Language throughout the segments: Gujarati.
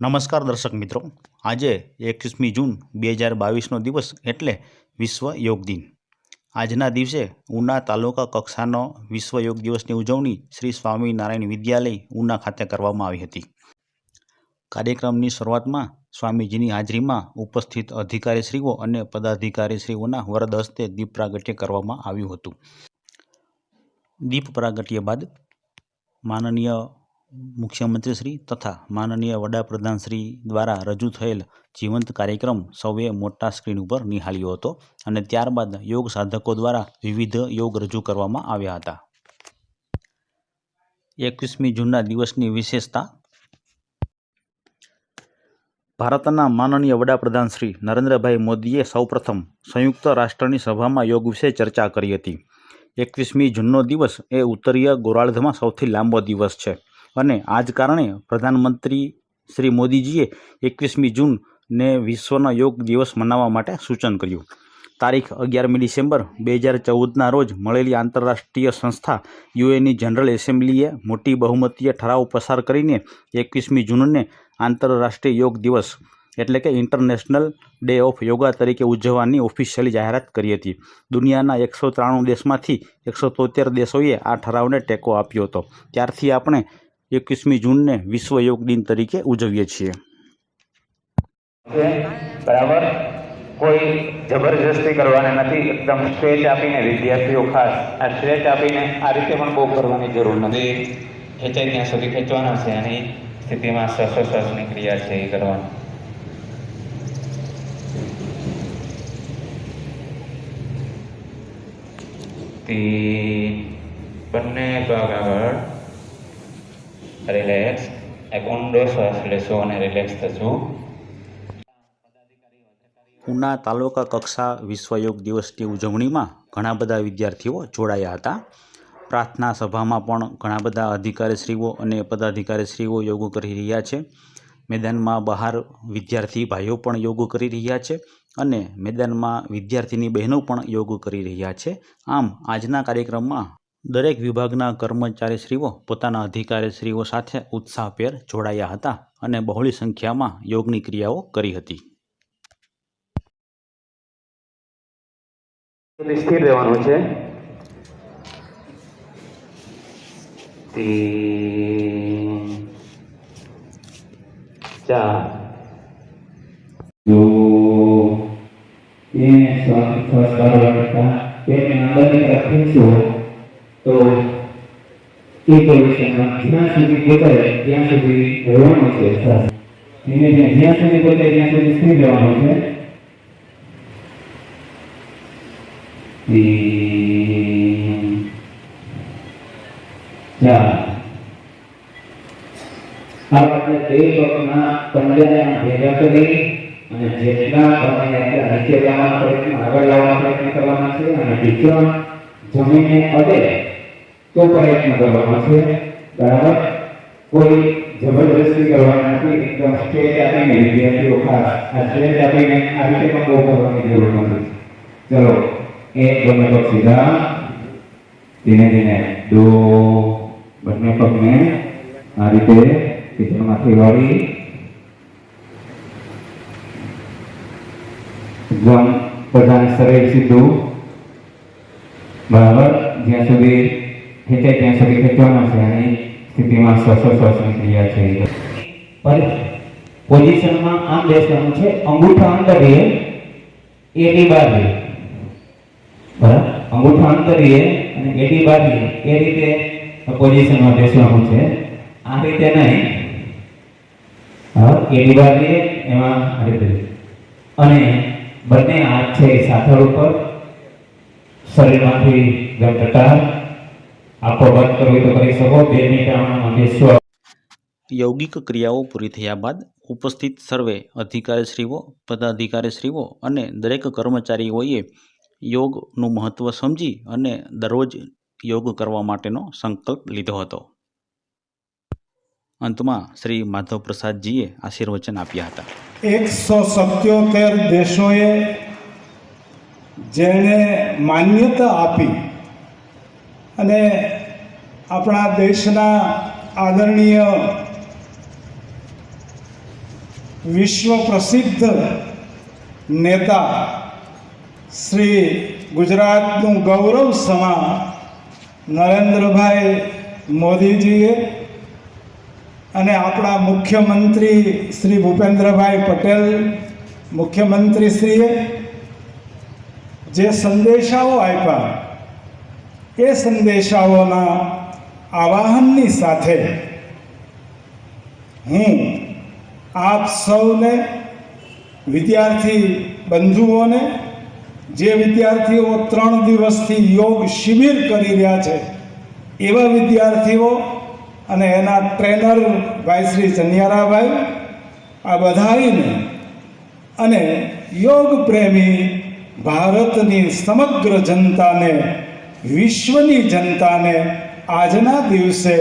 નમસ્કાર દર્શક મિત્રો. આજે એકવીસમી જૂન બે હજાર બાવીસનો દિવસ એટલે વિશ્વ યોગ દિન. આજના દિવસે ઉના તાલુકા કક્ષાનો વિશ્વ યોગ દિવસની ઉજવણી શ્રી સ્વામિનારાયણ વિદ્યાલય ઉના ખાતે કરવામાં આવી હતી. કાર્યક્રમની શરૂઆતમાં સ્વામીજીની હાજરીમાં ઉપસ્થિત અધિકારીશ્રીઓ અને પદાધિકારીશ્રીઓના વરદ હસ્તે દીપ પ્રાગટ્ય કરવામાં આવ્યું હતું. દીપ પ્રાગટ્ય બાદ માનનીય મુખ્યમંત્રીશ્રી તથા માનનીય વડાપ્રધાનશ્રી દ્વારા રજૂ થયેલ જીવંત કાર્યક્રમ સૌએ મોટા સ્ક્રીન ઉપર નિહાળ્યો હતો અને ત્યારબાદ યોગ સાધકો દ્વારા વિવિધ યોગ રજૂ કરવામાં આવ્યા હતા. એકવીસમી જૂનના દિવસની વિશેષતા? ભારતના માનનીય વડાપ્રધાન શ્રી નરેન્દ્રભાઈ મોદીએ સૌપ્રથમ સંયુક્ત રાષ્ટ્રની સભામાં યોગ વિશે ચર્ચા કરી હતી. એકવીસમી જૂનનો દિવસ એ ઉત્તરીય ગોરાર્ધમાં સૌથી લાંબો દિવસ છે. અને આ જ કારણે પ્રધાનમંત્રી શ્રી મોદીજીએ એકવીસમી જૂનને વિશ્વના યોગ દિવસ મનાવવા માટે સૂચન કર્યું. તારીખ અગિયારમી ડિસેમ્બર બે હજાર ચૌદના રોજ મળેલી આંતરરાષ્ટ્રીય સંસ્થા યુએની જનરલ એસેમ્બલીએ મોટી બહુમતીય ઠરાવ પસાર કરીને એકવીસમી જૂનને આંતરરાષ્ટ્રીય યોગ દિવસ એટલે કે ઇન્ટરનેશનલ ડે ઓફ યોગા તરીકે ઉજવવાની ઓફિશિયલી જાહેરાત કરી હતી. દુનિયાના એકસો ત્રાણું દેશમાંથી એકસો તોતેર દેશોએ આ ઠરાવને ટેકો આપ્યો હતો. ત્યારથી આપણે એકવીસમી જૂનને વિશ્વ યોગ દિન તરીકે ઉજવીએ છીએ. છે બરાબર? કોઈ જબરજસ્તી કરવાને નથી. એકદમ સ્ટ્રેચ આપીને વિદ્યાર્થીઓ ખાસ. આ સ્ટ્રેચ આપીને આ રીતે પણ બહુ કરવાની જરૂર નથી. ખેંચાય ત્યાં સુધી ખેંચવાના છે અને એ સ્થિતિમાં શ્વાસોશ્વાસની ક્રિયા છે એ કરવાની. તી બંને ભાગ આગળ. રિલેક્સ એક શ્વાસ લેશો અને રિલેક્સ થશો ઉના તાલુકા કક્ષા વિશ્વ યોગ દિવસની ઉજવણીમાં ઘણા બધા વિદ્યાર્થીઓ જોડાયા હતા. પ્રાર્થના સભામાં પણ ઘણા બધા અધિકારીશ્રીઓ અને પદાધિકારીશ્રીઓ યોગ કરી રહ્યા છે. મેદાનમાં બહાર વિદ્યાર્થી ભાઈઓ પણ યોગ કરી રહ્યા છે અને મેદાનમાં વિદ્યાર્થીની બહેનો પણ યોગ કરી રહ્યા છે. આમ, આજના કાર્યક્રમમાં દરેક વિભાગના કર્મચારીશ્રીઓ પોતાના અધિકારીશ્રીઓ સાથે ઉત્સાહભેર જોડાયા હતા અને બહોળી સંખ્યામાં યોગની ક્રિયાઓ કરી હતી સ્થિર રહેવાનું છે તીન ચાર જો એ તરફ ખેંચો તો એ પોઝિશનમાં જ્યાં સુધી પોતાય ત્યાં સુધી રહેવાનું છે ધીમે ધીમે જ્યાં સુધી પહોંચાય ત્યાં સુધી સ્થિર રહેવાનું છે? ભેગા કરી અને જેટલા પગને નીચે લાવવાનો પ્રયત્ન, આગળ લાવવાનો પ્રયત્ન કરવાના છે અને વિક્રમ જમીને અડે તો પ્રયત્ન કરવાનો છે બરાબર કોઈ જબરદસ્તી કરવાની નથી એકદમ સ્ટ્રેચ આપીને વિદ્યાર્થીઓ ખાસ આ સ્ટ્રેચ આપીને આ રીતે પણ બહુ કરવાની જરૂર નથી ચલો એક બંને પગ સીધા ધીમે ધીમે દો બંને પગને આ રીતે કિચનમાંથી વાળી એકદમ પ્રધાન શરીર સીધું બરાબર જ્યાં સુધી ખેંચાય ત્યાં સુધી ખેંચવાના છે અને સ્થિતિમાં શ્વાસોશ્વાસની ક્રિયા છે. પોઝિશનમાં આમ બેસવાનું છે, અંગૂઠા અંદર રહે એની બહાર રહે બરાબર? અંગૂઠા અંદર રહે અને એડી બહાર એ રીતે પોઝિશનમાં બેસવાનું છે. આ રીતે નહીં. હા એડી બહાર એમાં આ રીતે. અને બંને હાથ છે સાથળ ઉપર. શરીરમાંથી ગટટાર આંખો બંધ કરવી તો કરી શકો. બે મિનિટ બેસવા યૌગિક ક્રિયાઓ પૂરી થયા બાદ ઉપસ્થિત સર્વે અધિકારીશ્રીઓ પદાધિકારીશ્રીઓ અને દરેક કર્મચારીઓએ યોગનું મહત્ત્વ સમજી અને દરરોજ યોગ કરવા માટેનો સંકલ્પ લીધો હતો. અંતમાં શ્રી માધવ પ્રસાદજીએ આશીર્વચન આપ્યા હતા. એકસો સત્યોતેર દેશોએ જેણે માન્યતા આપી અને આપણા દેશના આદરણીય વિશ્વ પ્રસિદ્ધ નેતા શ્રી ગુજરાતનું ગૌરવ સમા નરેન્દ્રભાઈ મોદીજીએ અને આપણા મુખ્યમંત્રી શ્રી ભૂપેન્દ્રભાઈ પટેલ મુખ્યમંત્રીશ્રીએ જે સંદેશાઓ આપ્યા એ સંદેશાઓના આવાહનની સાથે હું આપ સૌને, વિદ્યાર્થી બંધુઓને, જે વિદ્યાર્થીઓ ત્રણ દિવસથી યોગ શિબિર કરી રહ્યા છે, એવા વિદ્યાર્થીઓ અને એના ટ્રેનર ભાઈ શ્રી ચનિયારાભાઈ આ બધાઈને અને યોગ પ્રેમી ભારતની સમગ્ર જનતાને વિશ્વની જનતાને આજના દિવસે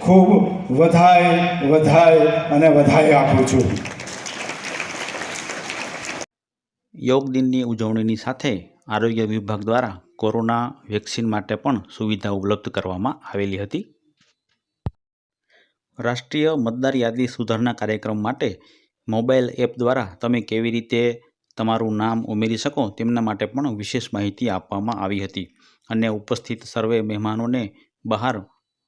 ખૂબ વધાય વધાય અને વધાય આપું છું. યોગ દિનની ઉજવણીની સાથે આરોગ્ય વિભાગ દ્વારા કોરોના વેક્સિન માટે પણ સુવિધા ઉપલબ્ધ કરવામાં આવેલી હતી. રાષ્ટ્રીય મતદાર યાદી સુધારણા કાર્યક્રમ માટે મોબાઈલ એપ દ્વારા તમે કેવી રીતે તમારું નામ ઉમેરી શકો તેમના માટે પણ વિશેષ માહિતી આપવામાં આવી હતી. અને ઉપસ્થિત સર્વે મહેમાનોને બહાર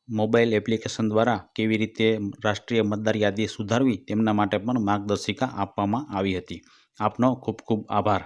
મોબાઈલ એપ્લિકેશન દ્વારા કેવી રીતે રાષ્ટ્રીય મતદાર યાદી સુધારવી તેમના માટે પણ માર્ગદર્શિકા આપવામાં આવી હતી. આપનો ખૂબ ખૂબ આભાર.